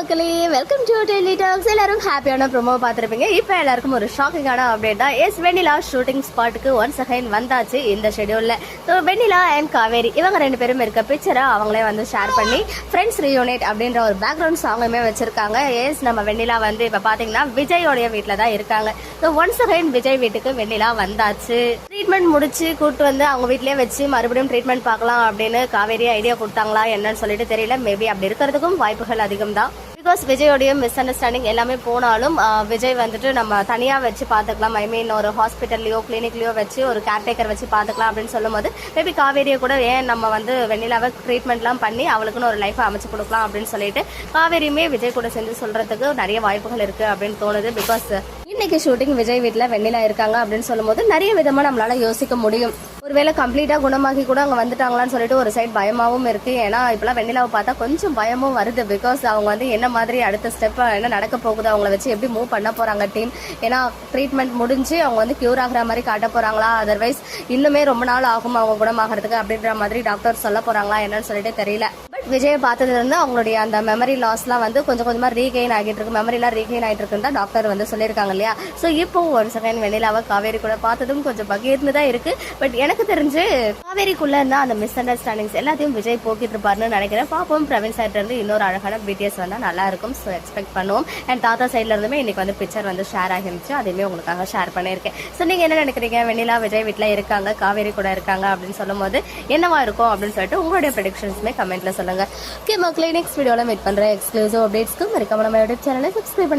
மக்களே welcome to Delhi tax எல்லாரும் ஹாப்பியான ப்ரோமோ பார்த்துருப்பீங்க. இப்போ எல்லாருக்கும் ஒரு ஷாக்கிங்கான அப்டேட் தான் எஸ் வெண்ணிலா ஷூட்டிங் ஸ்பாட்டுக்கு ஒன்ஸ் அகைன் வந்தாச்சு இந்த ஷெடியூலில் ஸோ வெண்ணிலா அண்ட் காவேரி இவங்க ரெண்டு பேரும் இருக்க பிக்சரை அவங்களே வந்து ஷேர் பண்ணி ஃப்ரெண்ட்ஸ் ரியூனேட் அப்படின்ற ஒரு பேக்ரவுண்ட் சாங்குமே வச்சிருக்காங்க. எஸ் நம்ம வெண்ணிலா வந்து இப்போ பார்த்தீங்கன்னா விஜயோடைய வீட்டில் தான் இருக்காங்க. ஸோ ஒன்ஸ் அகைன் விஜய் வீட்டுக்கு வெண்ணிலா வந்தாச்சு. ட்ரீட்மெண்ட் முடிச்சு கூப்பிட்டு வந்து அவங்க வீட்லயே வச்சு மறுபடியும் ட்ரீட்மெண்ட் பார்க்கலாம் அப்படின்னு காவேரி ஐடியா கொடுத்தாங்களா என்னன்னு சொல்லிட்டு தெரியல. மேபி அப்படி இருக்கிறதுக்கும் வாய்ப்புகள் அதிகம் தான் பிகாஸ் விஜயோடைய மிஸ் அண்டர்ஸ்டாண்டிங் எல்லாமே போனாலும் விஜய் வந்துட்டு நம்ம தனியாக வச்சு பார்த்துக்கலாம். ஐ மீன் ஒரு ஹாஸ்பிட்டல்லையோ கிளினிக்லையோ வச்சு ஒரு கேர்டேக்கர் வச்சு பார்த்துக்கலாம் அப்படின்னு சொல்லும்போது மேபி காவேரியை கூட ஏன் நம்ம வந்து வெண்ணிலாவை ட்ரீட்மெண்ட்லாம் பண்ணி அவளுக்குன்னு ஒரு லைஃப்பை அமைச்சு கொடுக்கலாம் அப்படின்னு சொல்லிட்டு காவேரியுமே விஜய் கூட சேர்ந்து சொல்கிறதுக்கு நிறைய வாய்ப்புகள் இருக்குது அப்படின்னு தோணுது. பிகாஸ் இன்னைக்கு ஷூட்டிங் விஜய் வீட்டில் வெண்ணிலா இருக்காங்க அப்படின்னு சொல்லும்போது நிறைய விதமாக நம்மளால யோசிக்க முடியும். ஒருவேளை கம்ப்ளீட்டாக குணமாகி கூட அவங்க வந்துட்டாங்களான்னு சொல்லிட்டு ஒரு சைட் பயமாவும் இருக்கு. ஏன்னா இப்பெல்லாம் வெண்ணிலாவை பார்த்தா கொஞ்சம் பயமும் வருது பிகாஸ் அவங்க வந்து என்ன மாதிரி அடுத்த ஸ்டெப் என்ன நடக்க போகுது அவங்கள வச்சு எப்படி மூவ் பண்ண போறாங்க டீம் ஏன்னா ட்ரீட்மெண்ட் முடிஞ்சு அவங்க வந்து கியூர் ஆகுற மாதிரி காட்ட போறாங்களா? அதர்வைஸ் இன்னுமே ரொம்ப நாள் ஆகும் அவங்க குணமாகறதுக்கு அப்படின்ற மாதிரி டாக்டர் சொல்ல போறாங்களா என்னன்னு சொல்லிட்டு தெரியல. பட் விஜயை பார்த்ததுலேருந்து அவங்களுடைய அந்த மெமரி லாஸ்லாம் வந்து கொஞ்சம் கொஞ்சமாக ரீகெயின் ஆகிட்டு இருக்கு. மெமரிலாம் ரீகெயின் ஆகிட்டு இருக்குன்னு தான் டாக்டர் வந்து சொல்லியிருக்காங்க இல்லையா? ஸோ இப்போ ஒரு செகண்ட் வெண்ணிலாவை காவேரி கூட பார்த்ததும் கொஞ்சம் பகிர்ந்து தான் இருக்கு. பட் எனக்கு தெரிஞ்சு காவேரிக்குள்ள இருந்தா அந்த மிஸ் அண்டர்ஸ்டாண்டிங்ஸ் எல்லாத்தையும் விஜய் போக்கிட்டு இருப்பாருன்னு நினைக்கிறேன். பாப்போம் பிரவீன் சைட்ல இருந்து இன்னொரு அழகான பிடிஎஸ் வந்தா நல்லா இருக்கும். ஸோ எக்ஸ்பெக்ட் பண்ணுவோம். அண்ட் தாத்தா சைட்ல இருந்துமே இன்னைக்கு வந்து பிக்சர் வந்து ஷேர் ஆகிருந்துச்சு. அதையுமே உங்களுக்காக ஷேர் பண்ணியிருக்கேன். ஸோ நீங்க என்ன நினைக்கிறீங்க? வெண்ணிலா விஜய் வீட்டில் இருக்காங்க. காவேரி கூட இருக்காங்க அப்படின்னு சொல்லும்போது என்னவா இருக்கும் அப்படின்னு சொல்லிட்டு உங்களுடைய ப்ரெடிக்ஷன்ஸுமே கமெண்ட்ல சொல்லுங்க. ஓகே மக்களே நெக்ஸ்ட் வீடியோல மீட் பண்ற எக்ஸ்க்ளூசிவ் அப்டேட்ஸ்க்கு மறக்காம நம்ம யூடியூப் சேனலை சப்ஸ்கிரைப் பண்ணி